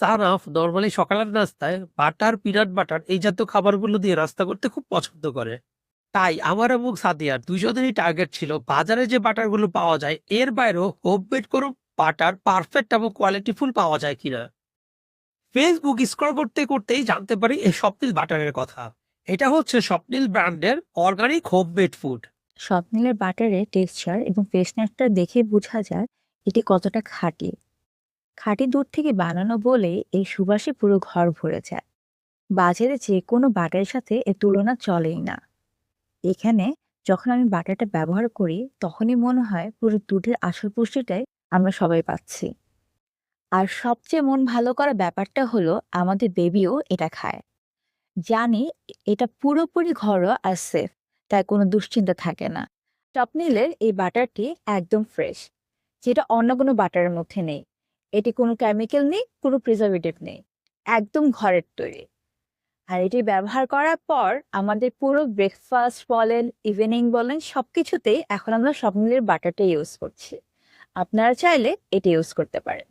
Saraf normally সকালের নাস্তায় butter peanut butter এই জাতীয় খাবারগুলো দিয়ে নাস্তা করতে খুব পছন্দ করে। তাই আমার এবং সাদিয়ার দুজনেরই টার্গেট ছিল বাজারে যে বাটারগুলো পাওয়া যায়, এর বাইরেও হোমমেড কোনো বাটার পারফেক্ট এবং কোয়ালিটিফুল পাওয়া যায় কিনা। ফেসবুক স্ক্রল করতে করতেই জানতে পারি এই স্বপ্নিল বাটারের কথা। এটা হচ্ছে স্বপ্নিল ব্র্যান্ডের অর্গানিক হোমমেড ফুড স্বপ্নিলের বাটারের টেক্সচার এবং ফ্রেশনেসটা দেখে বোঝা যায় এটি কতটা খাঁটি। খাঁটি দুধ থেকে বানানো বলে এই সুবাসে পুরো ঘর ভরে যায়। বাজারে যে কোনো বাটারের সাথে এর তুলনা চলেই না। এখানে যখন আমি বাটারটা ব্যবহার করি, তখনই মনে হয় পুরো দুধের আসল পুষ্টিটাই আমরা সবাই পাচ্ছি। আর সবচেয়ে মন ভালো করা ব্যাপারটা হলো, আমাদের বেবিও এটা খায়। জানি এটা পুরোপুরি ঘরোয়া আর সেফ তাই কোনো দুশ্চিন্তা থাকে না। স্বপ্নিলের এই বাটারটি একদম ফ্রেশ যেটা অন্য কোনো বাটারের মধ্যে নেই। এটি কোনো কেমিক্যাল নেই, কোনো প্রিজার্ভেটিভ নেই, একদম ঘরের তৈরি। আর এটি ব্যবহার করার পর আমাদের পুরো ব্রেকফাস্ট বলেন ইভিনিং বলেন সব কিছুতেই এখন আমরা সব মিলের বাটারটা ইউজ করছি। আপনারা চাইলে এটি ইউজ করতে পারেন।